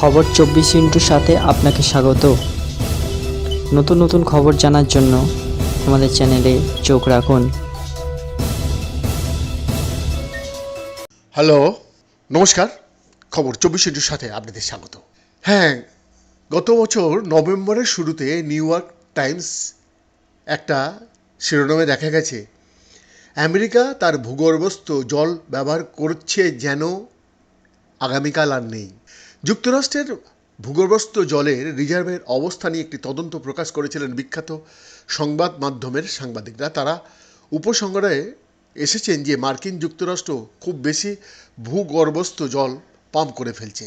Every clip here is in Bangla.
খবর চব্বিশ ইন্টুর সাথে আপনাকে স্বাগত। নতুন নতুন খবর জানার জন্য আমাদের চ্যানেলে চোখ রাখুন। হ্যালো, নমস্কার। খবর চব্বিশ ইন্টুর সাথে আপনাদের স্বাগত। হ্যাঁ গত বছর নভেম্বরের শুরুতে নিউ ইয়র্ক টাইমস একটা শিরোনামে দেখা গেছে। আমেরিকা তার ভূগর্ভস্থ জল ব্যবহার করছে যেন আগামীকাল আর নেই। যুক্তরাষ্ট্রের ভূগর্ভস্থ জলের রিজার্ভের অবস্থা নিয়ে একটি তদন্ত প্রকাশ করেছিলেন বিখ্যাত সংবাদ মাধ্যমের সাংবাদিকরা। তারা উপসংগ্রহে এসেছেন যে মার্কিন যুক্তরাষ্ট্র খুব বেশি ভূগর্ভস্থ জল পাম্প করে ফেলছে।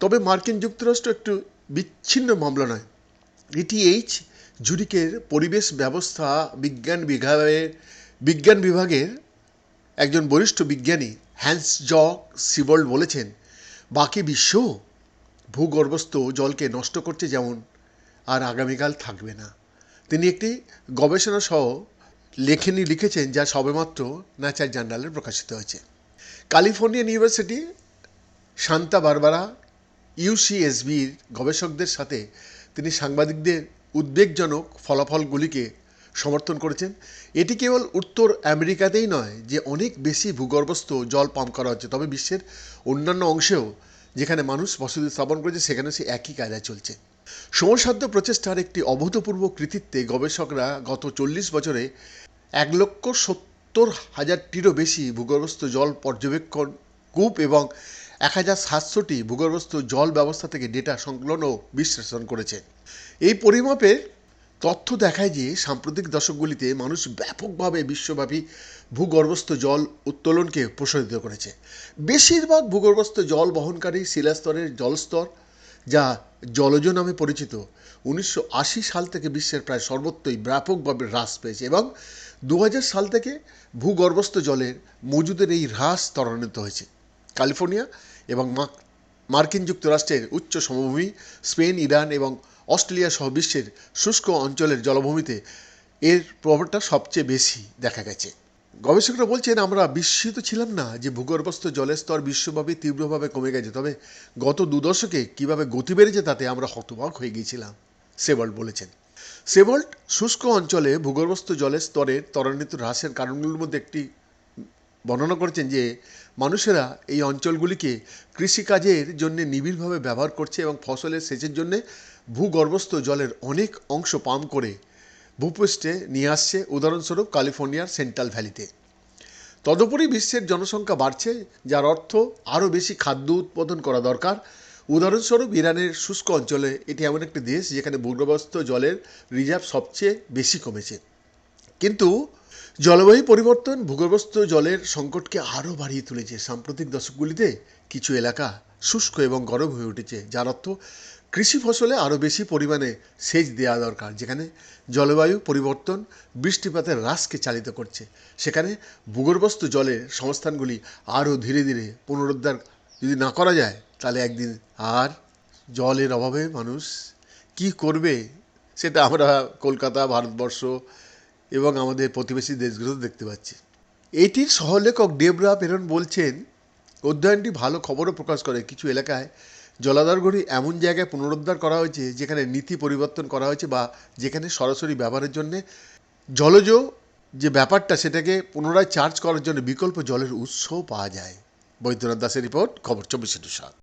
তবে মার্কিন যুক্তরাষ্ট্র একটু বিচ্ছিন্ন মামলা নয়। ইটিএইচ জুরিকের পরিবেশ ব্যবস্থা বিজ্ঞান বিভাগের বিজ্ঞান বিভাগের একজন বরিষ্ঠ বিজ্ঞানী, হ্যান্স জক সিবল্ড বলেছেন বাকি বিশ্ব ভূগর্ভস্থ জলকে নষ্ট করছে যেমন, আর আগামীকাল থাকবে না। তিনি একটি গবেষণা সহ লেখনী লিখেছেন, যা সবেমাত্র ন্যাচার জার্নালে প্রকাশিত হয়েছে। ক্যালিফোর্নিয়ান ইউনিভার্সিটি শান্তা বারবারা ইউসিএসবির গবেষকদের সাথে তিনি সাংবাদিকদের উদ্বেগজনক ফলাফলগুলিকে সমর্থন করেছেন। এটি কেবল উত্তর আমেরিকাতেই নয় যে অনেক বেশি ভূগর্ভস্থ জল পাম্প করা হচ্ছে। তবে বিশ্বের অন্যান্য অংশেও যেখানে মানুষ বসতি স্থাপন করেছে সেখানে সে একই কায়দায় চলছে। সমসাধ্য প্রচেষ্টার একটি অভূতপূর্ব কৃতিত্বে গবেষকরা গত চল্লিশ বছরে এক লক্ষ সত্তর হাজারটিরও বেশি ভূগর্ভস্থ জল পর্যবেক্ষণ কূপ এবং এক হাজার সাতশোটি ভূগর্ভস্থ জল ব্যবস্থা থেকে ডেটা সংকলন ও বিশ্লেষণ করেছে। এই পরিমাপের তথ্য দেখায় যে সাম্প্রতিক দশকগুলিতে মানুষ ব্যাপকভাবে বিশ্বব্যাপী ভূগর্ভস্থ জল উত্তোলনকে প্রসারিত করেছে। বেশিরভাগ ভূগর্ভস্থ জল বহনকারী শিলাস্তরের জলস্তর, যা জলজ নামে পরিচিত, উনিশশো আশি সাল থেকে বিশ্বের প্রায় সর্বত্রই ব্যাপকভাবে হ্রাস পেয়েছে এবং দু হাজার সাল থেকে ভূগর্ভস্থ জলের মজুদের এই হ্রাস ত্বরান্বিত হয়েছে। ক্যালিফোর্নিয়া এবং মার্কিন যুক্তরাষ্ট্রের উচ্চ সমভূমি স্পেন, ইরান এবং অস্ট্রেলিয়া সহ বিশ্বের শুষ্ক অঞ্চলের জলভূমিতে এর প্রভাবটা সবচেয়ে বেশি দেখা গেছে। গবেষকরা বলছেন, আমরা বিস্মিত ছিলাম না যে ভূগর্ভস্থ জলের স্তর বিশ্বব্যাপী তীব্রভাবে কমে গেছে। তবে গত দু দশকে কীভাবে গতি বেড়েছে তাতে আমরা হতবাক হয়ে গিয়েছিলাম, সেবল্ট বলেছেন। সেবল্ট, শুষ্ক অঞ্চলে ভূগর্ভস্থ জলের স্তরের ত্বরান্বিত হ্রাসের কারণগুলোর মধ্যে একটি বর্ণনা করেছেন যে মানুষেরা এই অঞ্চলগুলিকে কৃষিকাজের জন্য নিবিড়ভাবে ব্যবহার করছে এবং ফসলের সেচের জন্যে ভূগর্ভস্থ জলের অনেক অংশ পাম্প করে ভূপৃষ্ঠে নিয়ে আসছে। উদাহরণস্বরূপ ক্যালিফোর্নিয়ার সেন্ট্রাল ভ্যালিতে। তদুপরি বিশ্বের জনসংখ্যা বাড়ছে, যার অর্থ আরও বেশি খাদ্য উৎপাদন করা দরকার। উদাহরণস্বরূপ ইরানের শুষ্ক অঞ্চলে এটি এমন একটি দেশ যেখানে ভূগর্ভস্থ জলের রিজার্ভ সবচেয়ে বেশি কমেছে। কিন্তু জলবায়ু পরিবর্তন, ভূগর্ভস্থ জলের সংকটকে আরও বাড়িয়ে তুলেছে। সাম্প্রতিক দশকগুলিতে কিছু এলাকা শুষ্ক এবং গরম হয়ে উঠেছে, যার অর্থ কৃষি ফসলে আরও বেশি পরিমাণে সেচ দেওয়া দরকার, যেখানে জলবায়ু পরিবর্তন বৃষ্টিপাতের হ্রাসকে চালিত করছে। সেখানে ভূগর্ভস্থ জলের সংস্থানগুলি আরও ধীরে ধীরে পুনরুদ্ধার যদি না করা যায়, তাহলে একদিন আর জলের অভাবে মানুষ কি করবে, সেটা আমরা কলকাতা, ভারতবর্ষ এবং আমাদের প্রতিবেশী দেশগুলোতে দেখতে পাচ্ছি। এটির সহলেখক ডেবরা পেরন বলছেন, অধ্যয়নটি ভালো খবরও প্রকাশ করে। কিছু এলাকায় জলাধারগুলি এমন জায়গায় পুনরুদ্ধার করা হয়েছে, যেখানে নীতি পরিবর্তন করা হয়েছে বা যেখানে সরাসরি ব্যবহারের জন্য জলজ যে ব্যাপারটা, সেটাকে পুনরায় চার্জ করার জন্য বিকল্প জলের উৎসও পাওয়া যায়। বৈদ্যনাথ দাসের রিপোর্ট, খবর চব্বিশ সাত